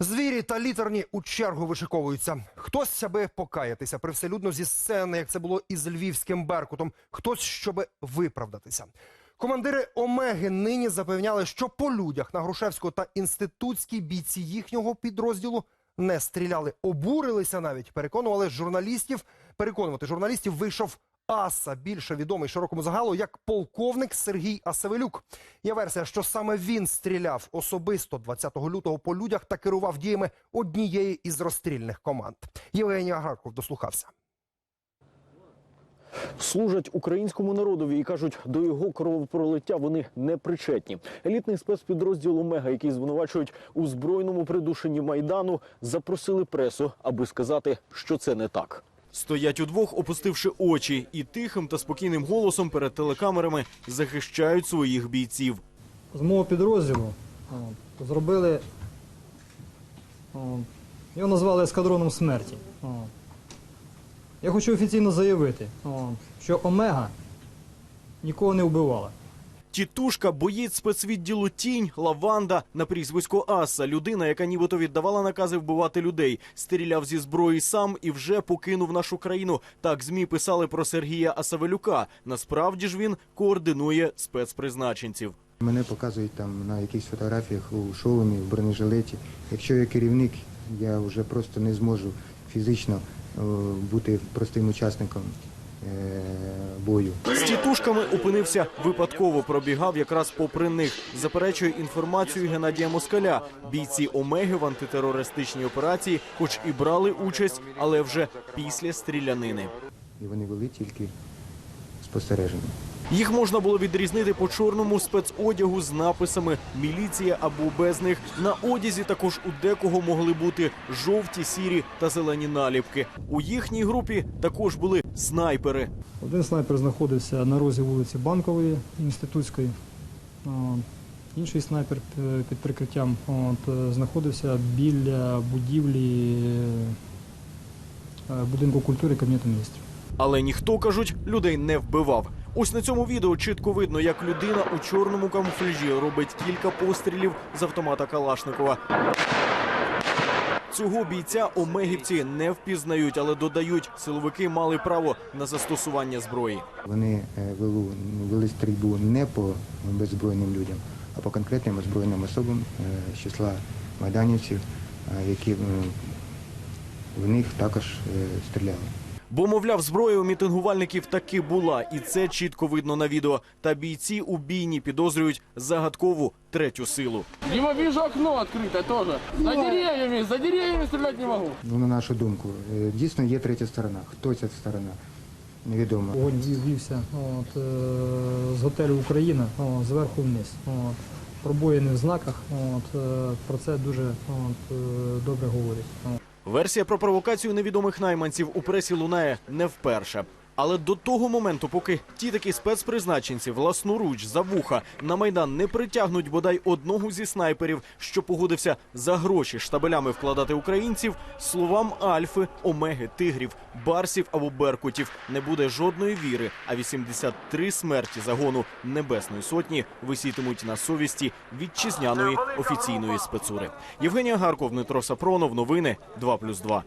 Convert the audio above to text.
Звірі та літерні у чергу вишиковуються. Хтось, аби покаятися привселюдно зі сцени, як це було із львівським беркутом, хтось, щоби виправдатися. Командири Омеги нині запевняли, що по людях на Грушевського та інститутській бійці їхнього підрозділу не стріляли, обурилися навіть, переконували журналістів. Переконувати журналістів вийшов Аса, більше відомий широкому загалу як полковник Сергій Асавелюк. Є версія, що саме він стріляв особисто 20 лютого по людях та керував діями однієї із розстрільних команд. Євгеній Агарков дослухався. служать українському народові і кажуть, до його кровопролиття вони не причетні. Елітний спецпідрозділ Омега, який звинувачують у збройному придушенні майдану, запросили пресу, аби сказати, що це не так. Стоять удвох, опустивши очі, і тихим та спокійним голосом перед телекамерами захищають своїх бійців. з мого підрозділу зробили. Його назвали ескадроном смерті. Я хочу офіційно заявити, що Омега нікого не вбивала. Тітушка, боєць спецвідділу Тінь, Лаванда на прізвисько Аса, людина, яка нібито віддавала накази вбивати людей, стріляв зі зброї сам і вже покинув нашу країну. Так змі писали про Сергія Асавелюка. Насправді ж він координує спецпризначенців. Мене показують там на якихось фотографіях у шоломі, в бронежилеті. Якщо я керівник, я вже просто не зможу фізично е, бути простим учасником бою. З тітушками опинився випадково, пробігав якраз попри них. Заперечує інформацію Геннадія Москаля. Бійці Омеги в антитерористичній операції, хоч і брали участь, але вже після стрілянини. І вони вели тільки спостереження. Їх можна було відрізнити по чорному спецодягу з написами Міліція або без них. На одязі також у декого могли бути жовті, сірі та зелені наліпки. У їхній групі також були снайпери. Один снайпер знаходився на розі вулиці Банкової інститутської. Інший снайпер е, під прикриттям от, е, знаходився біля будівлі е, будинку культури Кабінету міністрів. Але ніхто кажуть, людей не вбивав. Ось на цьому відео чітко видно, як людина у чорному камуфляжі робить кілька пострілів з автомата Калашникова. Цього бійця омегівці не впізнають, але додають, силовики мали право на застосування зброї. Вони е, велу, вели стрільбу не по беззбройним людям, а по конкретним озброєним особам е, з числа майданівців, е, які в них також стріляли. Бо, мовляв, зброя у мітингувальників таки була, і це чітко видно на відео. Та бійці у бійні підозрюють загадкову третю силу. Дима, вижу окно открыто тоже. За деревьями, за деревьями стрелять не могу. Ну, на нашу думку, е, дійсно є третя сторона. Хто ця сторона? Невідомо. Вогонь вів- вівся от, е, з готелю Україна зверху вниз. От. Пробоїни в знаках. От, е, про це дуже от, добре говорять. Версія про провокацію невідомих найманців у пресі лунає не вперше. Але до того моменту, поки ті такі спецпризначенці власноруч за вуха на майдан не притягнуть бодай одного зі снайперів, що погодився за гроші штабелями вкладати українців, словам Альфи, Омеги, Тигрів, Барсів або Беркутів не буде жодної віри. А 83 смерті загону Небесної сотні висітимуть на совісті вітчизняної офіційної спецури. Євгенія Гарков, Дмитро Сапронов. Новини 2+,2.